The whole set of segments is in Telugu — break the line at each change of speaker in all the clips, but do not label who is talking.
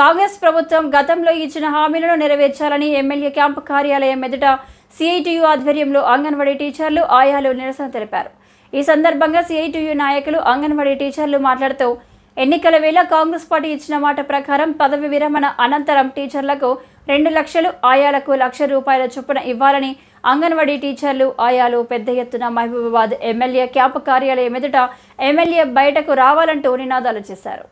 కాంగ్రెస్ ప్రభుత్వం గతంలో ఇచ్చిన హామీలను నెరవేర్చాలని ఎమ్మెల్యే క్యాంపు కార్యాలయం ఎదుట సిఐటియు ఆధ్వర్యంలో అంగన్వాడీ టీచర్లు ఆయాలు నిరసన తెలిపారు. ఈ సందర్భంగా సిఐటియు నాయకులు అంగన్వాడీ టీచర్లు మాట్లాడుతూ ఎన్నికల వేళ కాంగ్రెస్ పార్టీ ఇచ్చిన మాట ప్రకారం పదవి విరమణ అనంతరం టీచర్లకు రెండు లక్షలు ఆయాలకు లక్ష రూపాయల చొప్పున ఇవ్వాలని అంగన్వాడీ టీచర్లు ఆయాలు పెద్ద ఎత్తున మహబూబాబాద్ ఎమ్మెల్యే క్యాంపు కార్యాలయం ఎదుట ఎమ్మెల్యే బయటకు రావాలంటూ నినాదాలు చేశారు.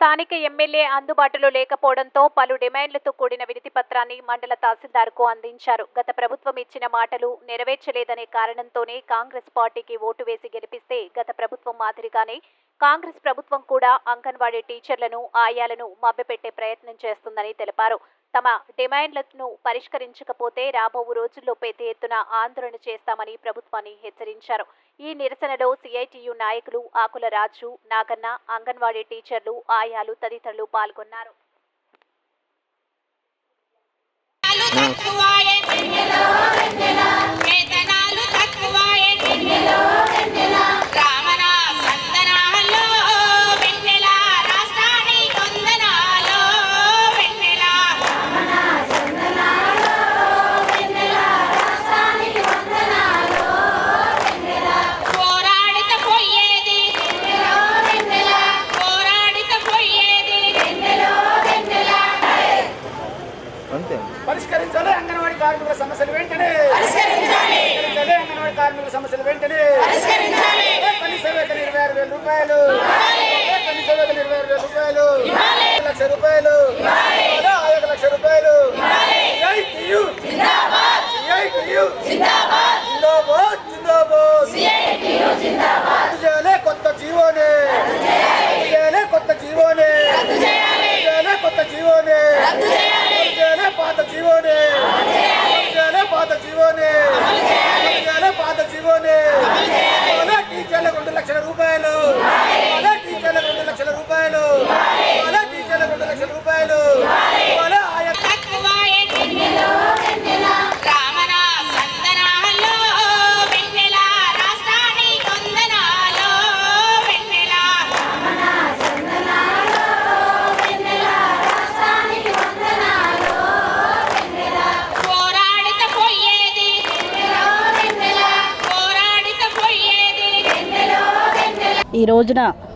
స్థానిక ఎమ్మెల్యే అందుబాటులో లేకపోవడంతో పలు డిమాండ్లతో కూడిన వినతి పత్రాన్ని మండల తహసీల్దార్కు అందించారు. గత ప్రభుత్వం ఇచ్చిన మాటలు నెరవేర్చలేదనే కారణంతోనే కాంగ్రెస్ పార్టీకి ఓటు వేసి గెలిపిస్తే గత ప్రభుత్వం మాదిరిగానే కాంగ్రెస్ ప్రభుత్వం కూడా అంగన్వాడీ టీచర్లను ఆయాలను మభ్యపెట్టే ప్రయత్నం చేస్తుందని తెలిపారు. తమ డిమాండ్లను పరిష్కరించకపోతే రాబో రోజుల్లో పెద్ద ఎత్తున ఆందోళన చేస్తామని ప్రభుత్వాన్ని హెచ్చరించారు. ఈ నిరసనలో సిఐటియు నాయకులు ఆకుల రాజు నాగన్న అంగన్వాడీ టీచర్లు ఆయాలు తదితరులు పాల్గొన్నారు.
తక్కువాయే వేతనాలు తక్కువాయే
పరిష్కరించాలి. అంగన్వాడీ కార్మికుల సమస్యలు వెంటనే. పరిష్కరించాలి. అంగన్వాడీ కార్మికుల సమస్యలు వెంటనే. పరిష్కరించాలి. కనీస వేతన ఇరవై ఆరు వేల రూపాయలు. కనీస వేతన ఇరవై ఆరు వేల రూపాయలు. లక్ష రూపాయలు. ఒక లక్ష రూపాయలు CITU. CITU. జిందాబాద్ జిందాబాద్ రద్దు చేయాలి కొత్త జీవోనే రద్దు చేయాలి కొత్త జీవోనే రద్దు చేయాలి కొత్త జీవోనే రద్దు చేయాలి పాత జీవోనే రద్దు చేయాలి పాత జీవోనే రద్దు చేయాలి పాత జీవోనే అలా టీచర్లకు రెండు లక్షల రూపాయలు అలా టీచర్లకు రెండు లక్షల రూపాయలు అలా టీచర్లకు రెండు లక్షల రూపాయలు అలా ఆయా
తక్కువాయే రామన సందనాల్లో వెన్నెల రాష్ట్రాని వందనాలో వెన్నెల పోరాడిత పోయేది పోరాడిత పోయేది
ఈ రోజున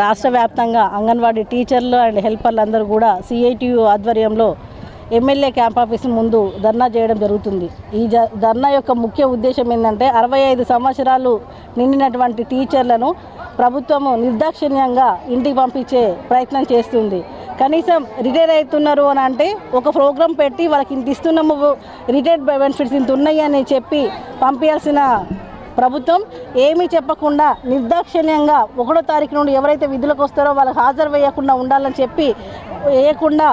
రాష్ట్ర వ్యాప్తంగా అంగన్వాడీ టీచర్లు అండ్ హెల్పర్లు అందరూ కూడా సిఐటియు ఆధ్వర్యంలో ఎమ్మెల్యే క్యాంప్ ఆఫీస్ ముందు ధర్నా చేయడం జరుగుతుంది. ఈ జ ధర్నా యొక్క ముఖ్య ఉద్దేశం ఏంటంటే అరవై ఐదు సంవత్సరాలు నిండినటువంటి టీచర్లను ప్రభుత్వము నిర్దాక్షిణ్యంగా ఇంటికి పంపించే ప్రయత్నం చేస్తుంది. కనీసం రిటైర్ అవుతున్నారు అని అంటే ఒక ప్రోగ్రాం పెట్టి వాళ్ళకి ఇంత ఇస్తున్నాము రిటైర్డ్ బెనిఫిట్స్ ఇంత ఉన్నాయి అని చెప్పి పంపించాల్సిన ప్రభుత్వం ఏమీ చెప్పకుండా నిర్దాక్షిణ్యంగా ఒకటో తారీఖు నుండి ఎవరైతే విధులకు వస్తారో వాళ్ళకి హాజరు వేయకుండా ఉండాలని చెప్పి వేయకుండా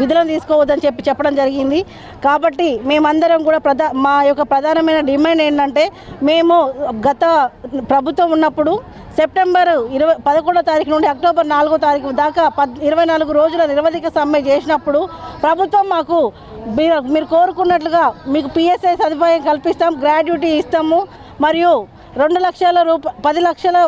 విధులను తీసుకోవద్దని చెప్పి చెప్పడం జరిగింది. కాబట్టి మేమందరం కూడా ప్రధా మా యొక్క ప్రధానమైన డిమాండ్ ఏంటంటే మేము గత ప్రభుత్వం ఉన్నప్పుడు సెప్టెంబర్ ఇరవై పదకొండో తారీఖు నుండి అక్టోబర్ నాలుగో తారీఖు దాకా పద్ ఇరవై నాలుగు రోజుల నిరవధిక సమ్మె చేసినప్పుడు ప్రభుత్వం మాకు మీరు మీరు కోరుకున్నట్లుగా మీకు పిఎస్ఐ సదుపాయం కల్పిస్తాం గ్రాడ్యుటీ ఇస్తాము మరియు రెండు లక్షల రూప పది లక్షల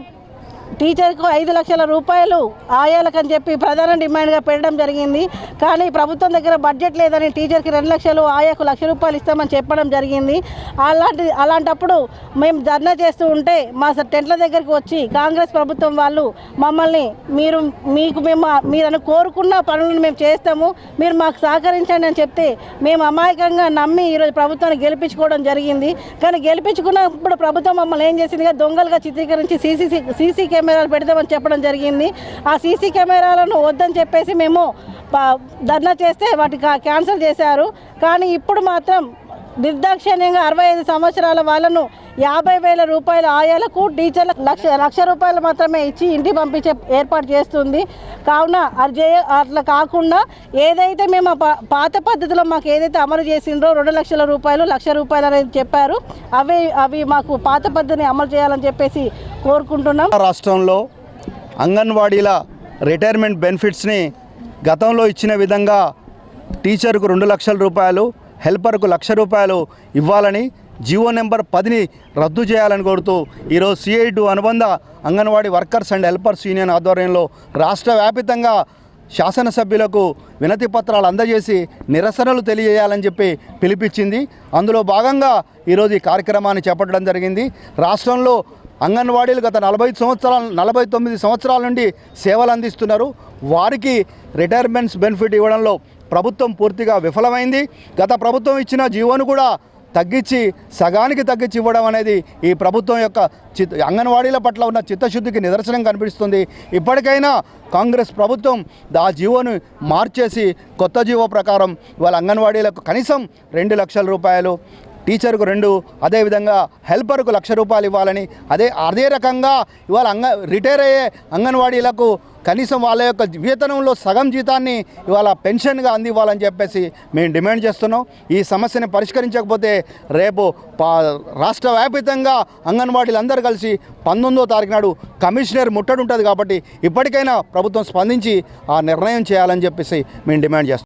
టీచర్కు ఐదు లక్షల రూపాయలు ఆయాలకని చెప్పి ప్రధాన డిమాండ్గా పెట్టడం జరిగింది. కానీ ప్రభుత్వం దగ్గర బడ్జెట్ లేదని టీచర్కి రెండు లక్షలు ఆయాకు లక్ష రూపాయలు ఇస్తామని చెప్పడం జరిగింది. అలాంటి అలాంటప్పుడు మేము ధర్నా చేస్తూ ఉంటే మా స- టెంట్ల దగ్గరికి వచ్చి కాంగ్రెస్ ప్రభుత్వం వాళ్ళు మమ్మల్ని మీరు మీకు మేము మీరు కోరుకున్న పనులను మేము చేస్తాము. మీరు మాకు సహకరించండి అని చెప్తే మేము అమాయకంగా నమ్మి ఈరోజు ప్రభుత్వాన్ని గెలిపించుకోవడం జరిగింది. కానీ గెలిపించుకున్నప్పుడు ప్రభుత్వం మమ్మల్ని ఏం చేసిందిగా దొంగలుగా చిత్రీకరించి సీసీ సీసీ కెమెరాలు పెడదామని చెప్పడం జరిగింది. ఆ సీసీ కెమెరాలను వద్దని చెప్పేసి మేము ధర్నా చేస్తే వాటికి క్యాన్సిల్ చేశారు. కానీ ఇప్పుడు మాత్రం నిర్దాక్షిణ్యంగా అరవై ఐదు సంవత్సరాల వాళ్ళను యాభై వేల రూపాయల ఆయాలకు టీచర్లకు లక్ష లక్ష రూపాయలు మాత్రమే ఇచ్చి ఇంటికి పంపించే ఏర్పాటు చేస్తుంది. కావున అర్జే అట్లా కాకుండా ఏదైతే మేము ఆ పాత పద్ధతిలో మాకు ఏదైతే అమలు చేసిండ్రో రెండు లక్షల రూపాయలు లక్ష రూపాయలు అనేది చెప్పారు. అవి అవి మాకు పాత పద్ధతిని అమలు చేయాలని చెప్పేసి కోరుకుంటున్నాం.
రాష్ట్రంలో అంగన్వాడీల రిటైర్మెంట్ బెనిఫిట్స్ని గతంలో ఇచ్చిన విధంగా టీచర్కు రెండు లక్షల రూపాయలు హెల్పర్కు లక్ష రూపాయలు ఇవ్వాలని జీవో నెంబర్ పదిని రద్దు చేయాలని కోరుతూ ఈరోజు సిఐటు అనుబంధ anganwadi workers and helpers union ఆధ్వర్యంలో రాష్ట్ర వ్యాపితంగా శాసనసభ్యులకు వినతి పత్రాలు అందజేసి నిరసనలు తెలియజేయాలని చెప్పి పిలిపించింది. అందులో భాగంగా ఈరోజు ఈ కార్యక్రమాన్ని చేపట్టడం జరిగింది. రాష్ట్రంలో అంగన్వాడీలు గత నలభై సంవత్సరాల నలభై తొమ్మిది సంవత్సరాల నుండి సేవలు అందిస్తున్నారు. వారికి రిటైర్మెంట్స్ బెనిఫిట్ ఇవ్వడంలో ప్రభుత్వం పూర్తిగా విఫలమైంది. గత ప్రభుత్వం ఇచ్చిన జీవోను కూడా తగ్గించి సగానికి తగ్గించి ఇవ్వడం అనేది ఈ ప్రభుత్వం యొక్క చిత్ అంగన్వాడీల పట్ల ఉన్న చిత్తశుద్ధికి నిదర్శనం కనిపిస్తుంది. ఇప్పటికైనా కాంగ్రెస్ ప్రభుత్వం ఆ జీవోను మార్చేసి కొత్త జీవో ప్రకారం వాళ్ళ అంగన్వాడీలకు కనీసం రెండు లక్షల రూపాయలు టీచర్కు రెండు అదేవిధంగా హెల్పర్కు లక్ష రూపాయలు ఇవ్వాలని అదే అదే రకంగా ఇవాళ అంగ రిటైర్ అయ్యే అంగన్వాడీలకు కనీసం వాళ్ళ యొక్క వేతనంలో సగం జీతాన్ని ఇవాళ పెన్షన్గా అందివ్వాలని చెప్పేసి మేము డిమాండ్ చేస్తున్నాం. ఈ సమస్యని పరిష్కరించకపోతే రేపు పా రాష్ట్ర వ్యాపితంగా అంగన్వాడీలు అందరూ కలిసి పంతొమ్మిదో తారీఖు నాడు కమిషనర్ ముట్టడి ఉంటుంది కాబట్టి ఇప్పటికైనా ప్రభుత్వం స్పందించి ఆ నిర్ణయం చేయాలని చెప్పేసి మేము డిమాండ్ చేస్తాం